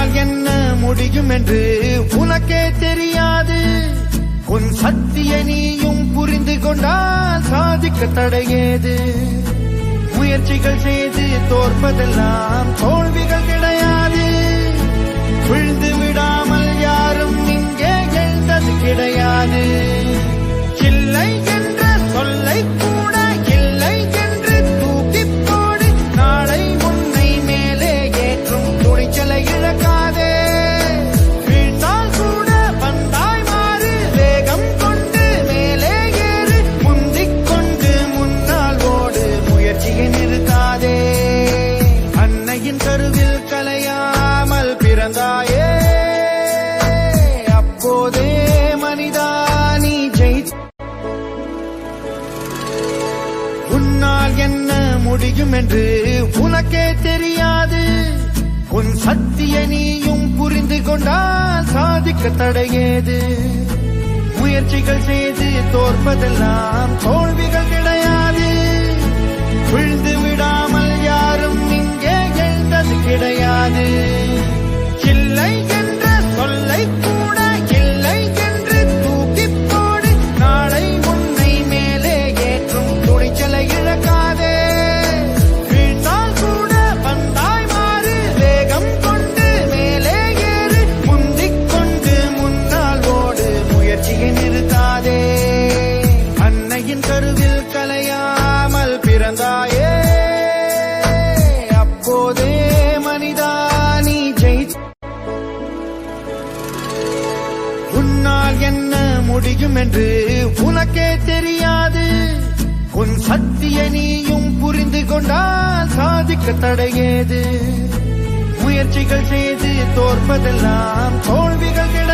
உன்னால் என்ன முடியும் என்று உனக்கே தெரியாது. உன் சக்தியை நீயும் புரிந்து கொண்டால் சாதிக்க தடையேது. முயற்சிகள் செய்து தோற்பதெல்லாம் தோல்விகள் கிடையாது. விழுந்து பிறந்தாயே. அப்போதே மனிதா நீ ஜெயித்த உன்னால் என்ன முடியும் என்று உனக்கே தெரியாது. உன் சக்தியை நீயும் புரிந்து கொண்டால் சாதிக்க தடையேது. முயற்சிகள் செய்து தோற்பதெல்லாம் தோல்விகள் கிடையாது. விழுந்து விடாமல் யாரும் இங்கே எழுந்தது கிடையாது. உன்னால் என்ன முடியும் என்று உனக்கே தெரியாது. உன் சக்தியை நீயும் புரிந்து கொண்டால் சாதிக்க தடையேது. முயற்சிகள் செய்து தோற்பதெல்லாம் தோல்விகள் கிடையாது